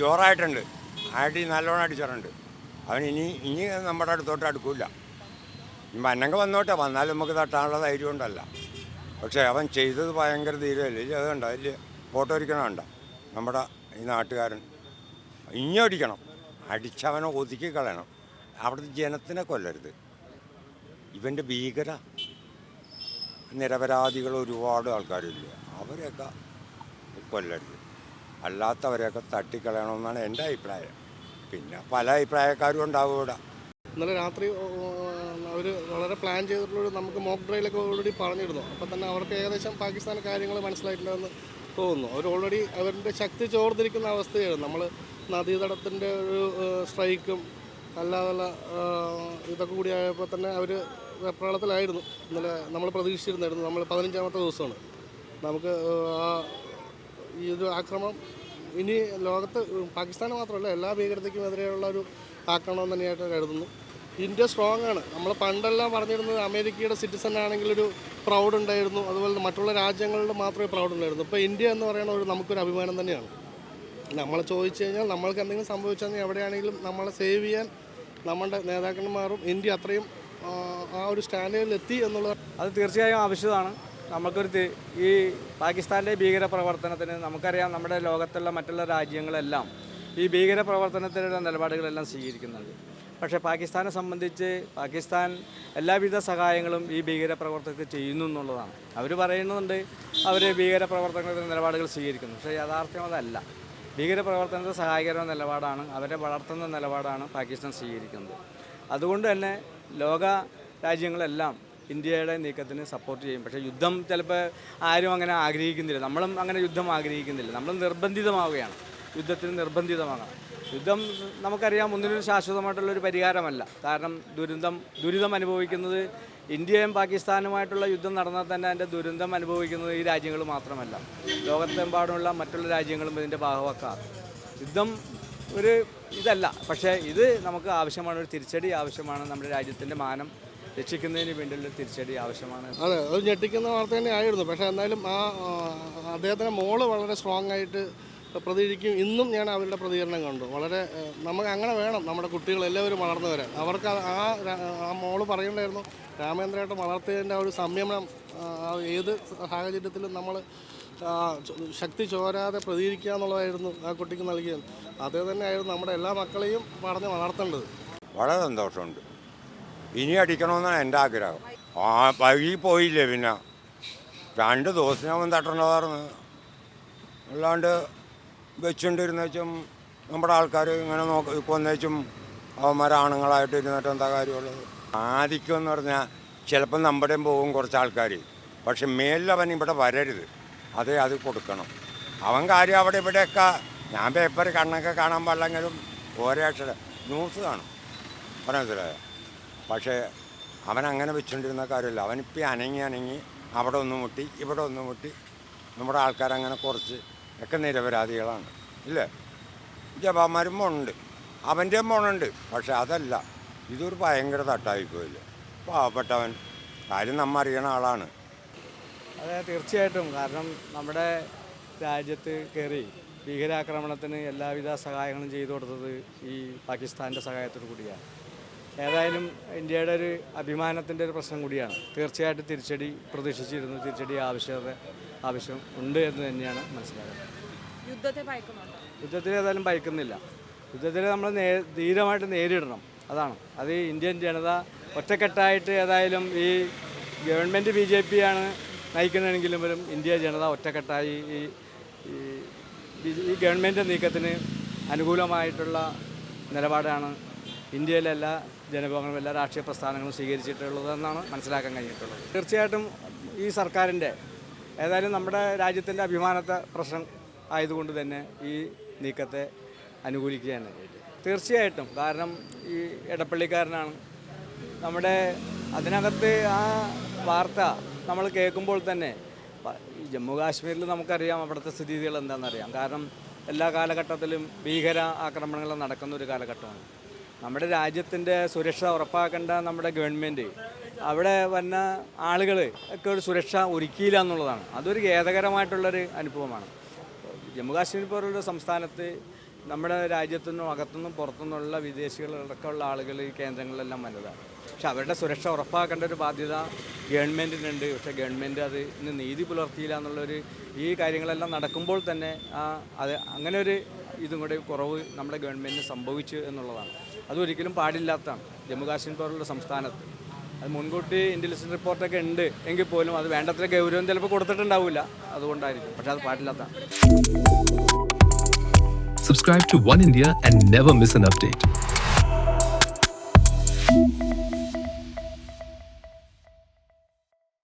ജോറായിട്ടുണ്ട്. അടി നല്ലോണം അടിച്ചിട്ടുണ്ട് അവൻ ഇനി ഇനി നമ്മുടെ അടുത്തോട്ട് അടുക്കില്ല മന്നങ്ക വന്നോട്ടെ. വന്നാലും നമുക്ക് തട്ടാനുള്ള ധൈര്യം ഉണ്ടല്ല. പക്ഷേ അവൻ ചെയ്തത് ഭയങ്കര ധീരമല്ലേ? അത് കണ്ട? വലിയ ഫോട്ടോ അടിക്കണമുണ്ട നമ്മുടെ ഈ നാട്ടുകാരൻ. ഇനി അടിക്കണം. അടിച്ചവനെ ഒതുക്കി കളയണം. അവിടുത്തെ ജനത്തിനെ കൊല്ലരുത്. ഇവന്റെ ഭീകര നിരപരാധികൾ ഒരുപാട് ആൾക്കാരില്ല? അവരെയൊക്കെ കൊല്ലരുത്. അല്ലാത്തവരെയൊക്കെ തട്ടിക്കളയണമെന്നാണ് എന്റെ അഭിപ്രായം. പിന്നെ പല അഭിപ്രായക്കാരും ഉണ്ടാവും ഇവിടെ. ഇന്നലെ രാത്രി അവർ വളരെ പ്ലാൻ ചെയ്തിട്ടുള്ള നമുക്ക് മോക്ക് ഡ്രൈവിലൊക്കെ ഓൾറെഡി പറഞ്ഞിരുന്നു. അപ്പം തന്നെ അവർക്ക് ഏകദേശം പാകിസ്ഥാൻ കാര്യങ്ങൾ മനസ്സിലായിട്ടുണ്ടെന്ന് തോന്നുന്നു. അവർ ഓൾറെഡി അവരുടെ ശക്തി ചോർന്നിരിക്കുന്ന അവസ്ഥയാണ്. നമ്മൾ നദീതടത്തിന്റെ ഒരു സ്ട്രൈക്കും അല്ലാതെ ഇതൊക്കെ കൂടി ആയപ്പോൾ തന്നെ അവർ വെപ്രാളത്തിലായിരുന്നു. ഇന്നലെ നമ്മൾ പ്രതീക്ഷിച്ചിരുന്നായിരുന്നു. നമ്മൾ പതിനഞ്ചാമത്തെ ദിവസമാണ്. നമുക്ക് ആ ഈ ഒരു ആക്രമണം ഇനി ലോകത്ത് പാകിസ്ഥാന് മാത്രമല്ല എല്ലാ ഭീകരതയ്ക്കും എതിരെയുള്ള ഒരു ആക്രമണം തന്നെയായിട്ട് കരുതുന്നു. ഇന്ത്യ സ്ട്രോങ് ആണ്. നമ്മൾ പണ്ടെല്ലാം പറഞ്ഞിരുന്നത് അമേരിക്കയുടെ സിറ്റിസൺ ആണെങ്കിൽ ഒരു പ്രൗഡ് ഉണ്ടായിരുന്നു. അതുപോലെ മറ്റുള്ള രാജ്യങ്ങളുടെ മാത്രമേ പ്രൗഡ് ഉണ്ടായിരുന്നു ഇപ്പോൾ ഇന്ത്യ എന്ന് പറയുന്ന ഒരു നമുക്കൊരു അഭിമാനം തന്നെയാണ്. നമ്മൾ ചോദിച്ചു കഴിഞ്ഞാൽ നമ്മൾക്ക് എന്തെങ്കിലും സംഭവിച്ചാൽ എവിടെയാണെങ്കിലും നമ്മളെ സേവ് ചെയ്യാൻ നമ്മുടെ നേതാക്കന്മാരും ഇന്ത്യ അത്രയും ആ, ഒരു സ്റ്റാൻഡേർഡിൽ എത്തി എന്നുള്ളത് അത് തീർച്ചയായും ആവശ്യമാണ്. നമുക്കൊരു ഈ പാകിസ്ഥാന്റെ ഭീകര പ്രവർത്തനത്തിന് നമുക്കറിയാം നമ്മുടെ ലോകത്തുള്ള മറ്റുള്ള രാജ്യങ്ങളെല്ലാം ഈ ഭീകര പ്രവർത്തനത്തിനുള്ള നിലപാടുകളെല്ലാം സ്വീകരിക്കുന്നുണ്ട്. പക്ഷേ പാകിസ്ഥാനെ സംബന്ധിച്ച് പാകിസ്ഥാൻ എല്ലാവിധ സഹായങ്ങളും ഈ ഭീകര പ്രവർത്തകർക്ക് ചെയ്യുന്നു എന്നുള്ളതാണ്. അവർ പറയുന്നുണ്ട് അവർ ഭീകര പ്രവർത്തനത്തിന് നിലപാടുകൾ സ്വീകരിക്കുന്നു. പക്ഷേ യാഥാർത്ഥ്യം അതല്ല. ഭീകര പ്രവർത്തനത്തെ സഹായകരമായ നിലപാടാണ് അവരെ വളർത്തുന്ന നിലപാടാണ് പാകിസ്ഥാൻ സ്വീകരിക്കുന്നത്. അതുകൊണ്ട് തന്നെ ലോക രാജ്യങ്ങളെല്ലാം ഇന്ത്യയുടെ നീക്കത്തിന് സപ്പോർട്ട് ചെയ്യും. പക്ഷേ യുദ്ധം ചിലപ്പോൾ ആരും അങ്ങനെ ആഗ്രഹിക്കുന്നില്ല. നമ്മളും അങ്ങനെ യുദ്ധം ആഗ്രഹിക്കുന്നില്ല. നമ്മൾ നിർബന്ധിതമാവുകയാണ്. യുദ്ധത്തിന് നിർബന്ധിതമാകണം യുദ്ധം നമുക്കറിയാം ഒന്നിനൊരു ശാശ്വതമായിട്ടുള്ളൊരു പരിഹാരമല്ല. കാരണം ദുരന്തം ദുരിതം അനുഭവിക്കുന്നത് ഇന്ത്യയും പാകിസ്ഥാനുമായിട്ടുള്ള യുദ്ധം നടന്നാൽ തന്നെ അതിന്റെ ദുരന്തം അനുഭവിക്കുന്നത് ഈ രാജ്യങ്ങൾ മാത്രമല്ല. ലോകത്തെമ്പാടുമുള്ള മറ്റുള്ള രാജ്യങ്ങളും ഇതിന്റെ ഭാഗമാക്കാം. യുദ്ധം ഒരു ഇതല്ല. പക്ഷേ ഇത് നമുക്ക് ആവശ്യമാണ്. ഒരു തിരിച്ചടി ആവശ്യമാണ്. നമ്മുടെ രാജ്യത്തിന്റെ മാനം രക്ഷിക്കുന്നതിന് വേണ്ടിയുള്ള തിരിച്ചടി ആവശ്യമാണ്. അതെ അത് ഞെട്ടിക്കുന്ന വാർത്ത തന്നെ ആയിരുന്നു. പക്ഷേ എന്നാലും ആ അദ്ദേഹത്തിന്റെ മോൾ വളരെ സ്ട്രോങ് ആയിട്ട് പ്രതികരിക്കും. ഇന്നും ഞാൻ അവരുടെ പ്രതികരണം കണ്ടു. വളരെ നമുക്ക് അങ്ങനെ വേണം നമ്മുടെ കുട്ടികൾ എല്ലാവരും വളർന്നു വരാൻ. അവർക്ക് ആ- ആ മോൾ പറയണ്ടായിരുന്നു രാമേന്ദ്രേട്ടൻ വളർത്തിയതിന്റെ ആ ഒരു സംയമനം ഏത് സാഹചര്യത്തിലും നമ്മൾ ശക്തി ചോരാതെ പ്രതികരിക്കുക എന്നുള്ളതായിരുന്നു ആ കുട്ടിക്ക് നൽകിയത്. അതേ തന്നെയായിരുന്നു നമ്മുടെ എല്ലാ മക്കളെയും പറഞ്ഞ് വളർത്തേണ്ടത്. വളരെ സന്തോഷമുണ്ട്. ഇനി അടിക്കണമെന്നാണ് എന്റെ ആഗ്രഹം. ആ വൈകി പോയില്ലേ പിന്നെ. രണ്ട് ദിവസത്തിനകം തട്ടേണ്ടതായിരുന്നു അല്ലാണ്ട് വെച്ചുകൊണ്ടിരുന്ന വെച്ചും നമ്മുടെ ആൾക്കാർ ഇങ്ങനെ നോക്കി കൊന്നേച്ചും അവന്മാരാണുങ്ങളായിട്ട് ഇരുന്നിട്ട് എന്താ കാര്യമുള്ളത്? ആദിക്യം എന്ന് പറഞ്ഞാൽ ചിലപ്പോൾ നമ്മുടെയും പോകും കുറച്ച് ആൾക്കാർ പക്ഷെ മേലിലവൻ ഇവിടെ വരരുത്. അതേ അത് കൊടുക്കണം. അവൻ കാര്യം അവിടെ ഇവിടെയൊക്കെ ഞാൻ പേപ്പർ കണ്ണൊക്കെ കാണാൻ പാടില്ലെങ്കിലും അക്ഷരം. ന്യൂസ് കാണും. മനസ്സിലായോ? പക്ഷേ അവൻ അങ്ങനെ വെച്ചുകൊണ്ടിരുന്ന കാര്യമില്ല. അവനിപ്പോൾ അനങ്ങി അനങ്ങി അവിടെ ഒന്ന് മുട്ടി ഇവിടെ ഒന്ന് മുട്ടി. നമ്മുടെ ആൾക്കാരങ്ങനെ കുറച്ച് ഒക്കെ നിരപരാധികളാണ്. ഇല്ലേ? ജവാന്മാരും മോണുണ്ട്. അവന്റെ മോണുണ്ട്. പക്ഷെ അതല്ല. ഇതൊരു ഭയങ്കര തട്ടായിപ്പോയില്ല പാവപ്പെട്ടവൻ. കാര്യം നമ്മ അറിയണ ആളാണ്. അതെ തീർച്ചയായിട്ടും. കാരണം നമ്മുടെ രാജ്യത്ത് കയറി ഭീകരാക്രമണത്തിന് എല്ലാവിധ സഹായങ്ങളും ചെയ്തു കൊടുത്തത് ഈ പാകിസ്ഥാന്റെ സഹായത്തോടു കൂടിയാണ്. ഏതായാലും ഇന്ത്യയുടെ ഒരു അഭിമാനത്തിന്റെ ഒരു പ്രശ്നം കൂടിയാണ്. തീർച്ചയായിട്ടും തിരിച്ചടി പ്രതീക്ഷിച്ചിരുന്നു. തിരിച്ചടി ആവശ്യത ആവശ്യം ഉണ്ട് എന്ന് തന്നെയാണ് മനസ്സിലാക്കുന്നത് യുദ്ധത്തെ യുദ്ധത്തിൽ ഏതായാലും ഭയക്കുന്നില്ല. യുദ്ധത്തിൽ നമ്മൾ നേ ധീരമായിട്ട് നേരിടണം. അതാണ്. അത് ഇന്ത്യൻ ജനത ഒറ്റക്കെട്ടായിട്ട് ഏതായാലും ഈ ഗവൺമെന്റ് ബി ജെ പി ആണ് നയിക്കുന്നതെങ്കിലും ഇന്ത്യ ജനത ഒറ്റക്കെട്ടായി ഈ ഈ ഗവൺമെന്റ് നീക്കത്തിന് അനുകൂലമായിട്ടുള്ള നിലപാടാണ് ഇന്ത്യയിലെ എല്ലാ ജനവിഭാഗങ്ങളും എല്ലാ രാഷ്ട്രീയ പ്രസ്ഥാനങ്ങളും സ്വീകരിച്ചിട്ടുള്ളതെന്നാണ് മനസ്സിലാക്കാൻ കഴിഞ്ഞിട്ടുള്ളത്. തീർച്ചയായിട്ടും ഈ സർക്കാരിന്റെ ഏതായാലും നമ്മുടെ രാജ്യത്തിന്റെ അഭിമാനത്തെ പ്രശ്നം ആയതുകൊണ്ട് തന്നെ ഈ നീക്കത്തെ അനുകൂലിക്കുകയാണ്. തീർച്ചയായിട്ടും കാരണം ഈ ഇടപ്പള്ളിക്കാരനാണ് നമ്മുടെ അതിനകത്ത് ആ വാർത്ത നമ്മൾ കേൾക്കുമ്പോൾ തന്നെ ജമ്മു കാശ്മീരിൽ നമുക്കറിയാം അവിടുത്തെ സ്ഥിതിഗതികൾ എന്താണെന്നറിയാം. കാരണം എല്ലാ കാലഘട്ടത്തിലും ഭീകര ആക്രമണങ്ങൾ നടക്കുന്ന ഒരു കാലഘട്ടമാണ്. നമ്മുടെ രാജ്യത്തിന്റെ സുരക്ഷ ഉറപ്പാക്കേണ്ട നമ്മുടെ ഗവൺമെന്റ് അവിടെ വന്ന ആളുകൾ ഒക്കെ ഒരു സുരക്ഷ ഒരുക്കിയില്ല എന്നുള്ളതാണ്. അതൊരു ഖേദകരമായിട്ടുള്ളൊരു അനുഭവമാണ്. ജമ്മു കാശ്മീർ പോലുള്ള സംസ്ഥാനത്ത് നമ്മുടെ രാജ്യത്തുനിന്നും അകത്തുനിന്നും പുറത്തുനിന്നുള്ള വിദേശികളടക്കമുള്ള ആളുകൾ ഈ കേന്ദ്രങ്ങളിലെല്ലാം വന്നതാണ്. പക്ഷെ അവരുടെ സുരക്ഷ ഉറപ്പാക്കേണ്ട ഒരു ബാധ്യത ഗവൺമെന്റിനുണ്ട്. പക്ഷെ ഗവൺമെന്റ് അത് ഇന്ന് നീതി പുലർത്തിയില്ല എന്നുള്ളൊരു ഈ കാര്യങ്ങളെല്ലാം നടക്കുമ്പോൾ തന്നെ ആ അത് അങ്ങനെ ഒരു ഇതും കൂടെ കുറവ് നമ്മുടെ ഗവൺമെന്റിന് സംഭവിച്ചു എന്നുള്ളതാണ്. അതൊരിക്കലും പാടില്ലാത്തതാണ് ജമ്മു കാശ്മീർ പോലുള്ള സംസ്ഥാനത്ത്. അത് മുൻകൂട്ടി ഇന്റലിജൻസ് റിപ്പോർട്ടൊക്കെ ഉണ്ട് എങ്കിൽ പോലും അത് വേണ്ടത്ര ഗൗരവം ചിലപ്പോൾ കൊടുത്തിട്ടുണ്ടാവില്ല. അതുകൊണ്ടായിരിക്കും. പക്ഷെ അത് പാടില്ലാത്തതാണ് Subscribe to One India and never miss an update.